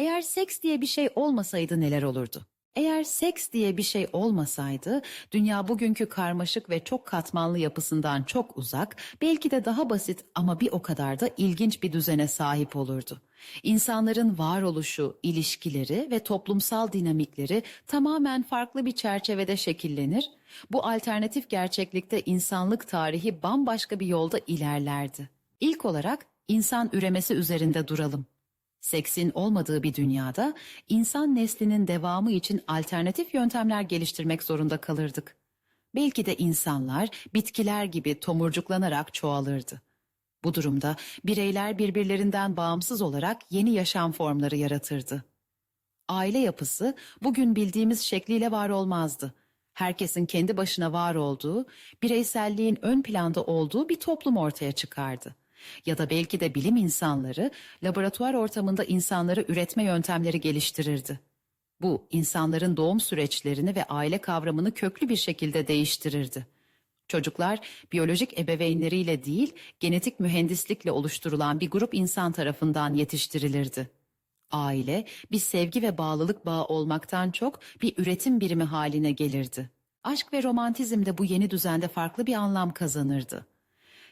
Eğer seks diye bir şey olmasaydı neler olurdu? Eğer seks diye bir şey olmasaydı, dünya bugünkü karmaşık ve çok katmanlı yapısından çok uzak, belki de daha basit ama bir o kadar da ilginç bir düzene sahip olurdu. İnsanların varoluşu, ilişkileri ve toplumsal dinamikleri tamamen farklı bir çerçevede şekillenir. Bu alternatif gerçeklikte insanlık tarihi bambaşka bir yolda ilerlerdi. İlk olarak insan üremesi üzerinde duralım. Seksin olmadığı bir dünyada insan neslinin devamı için alternatif yöntemler geliştirmek zorunda kalırdık. Belki de insanlar bitkiler gibi tomurcuklanarak çoğalırdı. Bu durumda bireyler birbirlerinden bağımsız olarak yeni yaşam formları yaratırdı. Aile yapısı bugün bildiğimiz şekliyle var olmazdı. Herkesin kendi başına var olduğu, bireyselliğin ön planda olduğu bir toplum ortaya çıkardı. Ya da belki de bilim insanları laboratuvar ortamında insanları üretme yöntemleri geliştirirdi. Bu insanların doğum süreçlerini ve aile kavramını köklü bir şekilde değiştirirdi. Çocuklar biyolojik ebeveynleriyle değil, genetik mühendislikle oluşturulan bir grup insan tarafından yetiştirilirdi. Aile bir sevgi ve bağlılık bağı olmaktan çok bir üretim birimi haline gelirdi. Aşk ve romantizm de bu yeni düzende farklı bir anlam kazanırdı.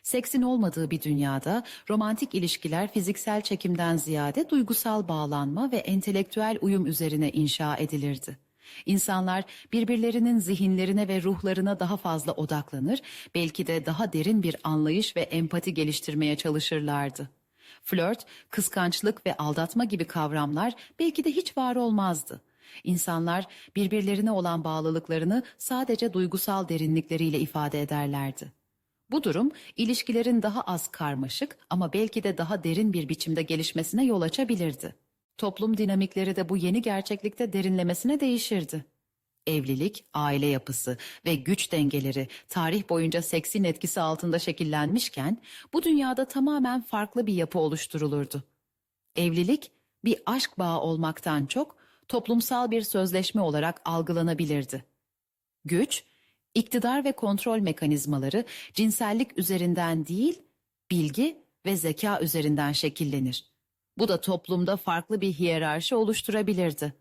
Seksin olmadığı bir dünyada romantik ilişkiler fiziksel çekimden ziyade duygusal bağlanma ve entelektüel uyum üzerine inşa edilirdi. İnsanlar birbirlerinin zihinlerine ve ruhlarına daha fazla odaklanır, belki de daha derin bir anlayış ve empati geliştirmeye çalışırlardı. Flört, kıskançlık ve aldatma gibi kavramlar belki de hiç var olmazdı. İnsanlar birbirlerine olan bağlılıklarını sadece duygusal derinlikleriyle ifade ederlerdi. Bu durum ilişkilerin daha az karmaşık ama belki de daha derin bir biçimde gelişmesine yol açabilirdi. Toplum dinamikleri de bu yeni gerçeklikte derinlemesine değişirdi. Evlilik, aile yapısı ve güç dengeleri tarih boyunca seksin etkisi altında şekillenmişken bu dünyada tamamen farklı bir yapı oluşturulurdu. Evlilik bir aşk bağı olmaktan çok toplumsal bir sözleşme olarak algılanabilirdi. Güç, iktidar ve kontrol mekanizmaları cinsellik üzerinden değil, bilgi ve zeka üzerinden şekillenir. Bu da toplumda farklı bir hiyerarşi oluşturabilirdi.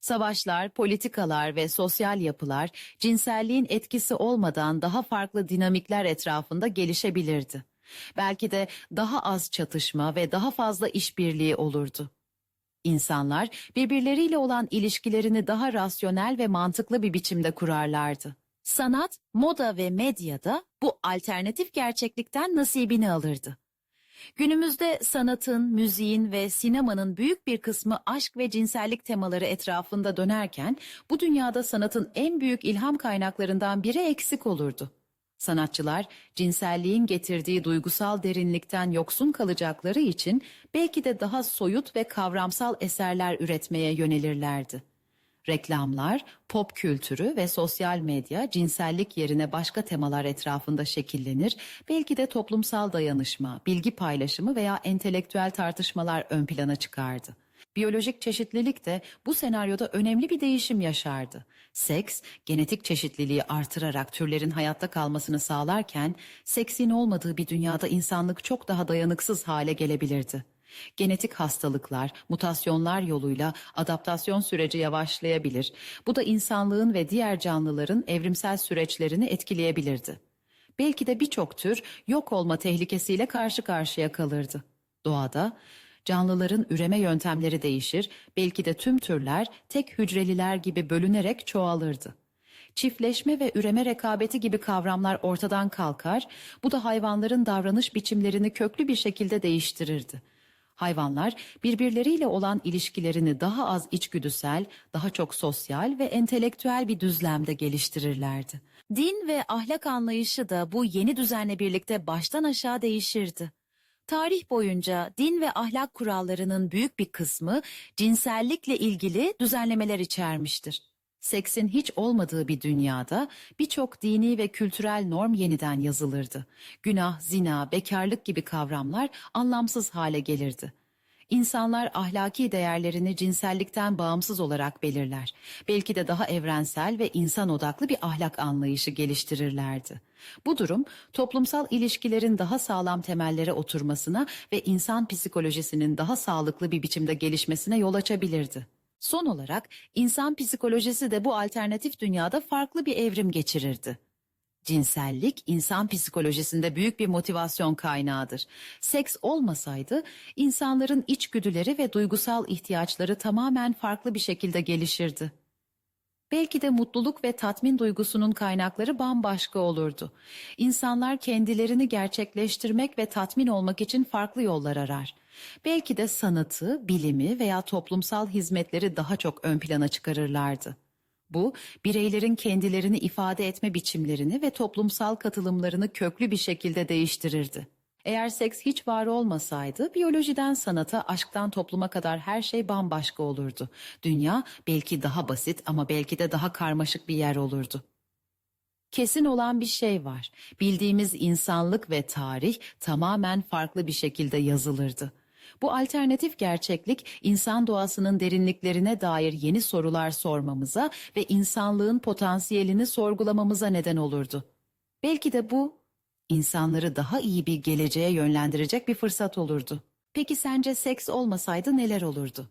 Savaşlar, politikalar ve sosyal yapılar cinselliğin etkisi olmadan daha farklı dinamikler etrafında gelişebilirdi. Belki de daha az çatışma ve daha fazla işbirliği olurdu. İnsanlar birbirleriyle olan ilişkilerini daha rasyonel ve mantıklı bir biçimde kurarlardı. Sanat, moda ve medyada bu alternatif gerçeklikten nasibini alırdı. Günümüzde sanatın, müziğin ve sinemanın büyük bir kısmı aşk ve cinsellik temaları etrafında dönerken bu dünyada sanatın en büyük ilham kaynaklarından biri eksik olurdu. Sanatçılar cinselliğin getirdiği duygusal derinlikten yoksun kalacakları için belki de daha soyut ve kavramsal eserler üretmeye yönelirlerdi. Reklamlar, pop kültürü ve sosyal medya cinsellik yerine başka temalar etrafında şekillenir, belki de toplumsal dayanışma, bilgi paylaşımı veya entelektüel tartışmalar ön plana çıkardı. Biyolojik çeşitlilik de bu senaryoda önemli bir değişim yaşardı. Seks, genetik çeşitliliği artırarak türlerin hayatta kalmasını sağlarken, seksin olmadığı bir dünyada insanlık çok daha dayanıksız hale gelebilirdi. Genetik hastalıklar, mutasyonlar yoluyla adaptasyon süreci yavaşlayabilir. Bu da insanlığın ve diğer canlıların evrimsel süreçlerini etkileyebilirdi. Belki de birçok tür yok olma tehlikesiyle karşı karşıya kalırdı. Doğada canlıların üreme yöntemleri değişir, belki de tüm türler tek hücreliler gibi bölünerek çoğalırdı. Çiftleşme ve üreme rekabeti gibi kavramlar ortadan kalkar, bu da hayvanların davranış biçimlerini köklü bir şekilde değiştirirdi. Hayvanlar birbirleriyle olan ilişkilerini daha az içgüdüsel, daha çok sosyal ve entelektüel bir düzlemde geliştirirlerdi. Din ve ahlak anlayışı da bu yeni düzenle birlikte baştan aşağı değişirdi. Tarih boyunca din ve ahlak kurallarının büyük bir kısmı cinsellikle ilgili düzenlemeler içermiştir. Seksin hiç olmadığı bir dünyada birçok dini ve kültürel norm yeniden yazılırdı. Günah, zina, bekarlık gibi kavramlar anlamsız hale gelirdi. İnsanlar ahlaki değerlerini cinsellikten bağımsız olarak belirler. Belki de daha evrensel ve insan odaklı bir ahlak anlayışı geliştirirlerdi. Bu durum toplumsal ilişkilerin daha sağlam temellere oturmasına ve insan psikolojisinin daha sağlıklı bir biçimde gelişmesine yol açabilirdi. Son olarak insan psikolojisi de bu alternatif dünyada farklı bir evrim geçirirdi. Cinsellik insan psikolojisinde büyük bir motivasyon kaynağıdır. Seks olmasaydı insanların içgüdüleri ve duygusal ihtiyaçları tamamen farklı bir şekilde gelişirdi. Belki de mutluluk ve tatmin duygusunun kaynakları bambaşka olurdu. İnsanlar kendilerini gerçekleştirmek ve tatmin olmak için farklı yollar arar. Belki de sanatı, bilimi veya toplumsal hizmetleri daha çok ön plana çıkarırlardı. Bu, bireylerin kendilerini ifade etme biçimlerini ve toplumsal katılımlarını köklü bir şekilde değiştirirdi. Eğer seks hiç var olmasaydı, biyolojiden sanata, aşktan topluma kadar her şey bambaşka olurdu. Dünya belki daha basit ama belki de daha karmaşık bir yer olurdu. Kesin olan bir şey var. Bildiğimiz insanlık ve tarih tamamen farklı bir şekilde yazılırdı. Bu alternatif gerçeklik insan doğasının derinliklerine dair yeni sorular sormamıza ve insanlığın potansiyelini sorgulamamıza neden olurdu. Belki de bu insanları daha iyi bir geleceğe yönlendirecek bir fırsat olurdu. Peki sence seks olmasaydı neler olurdu?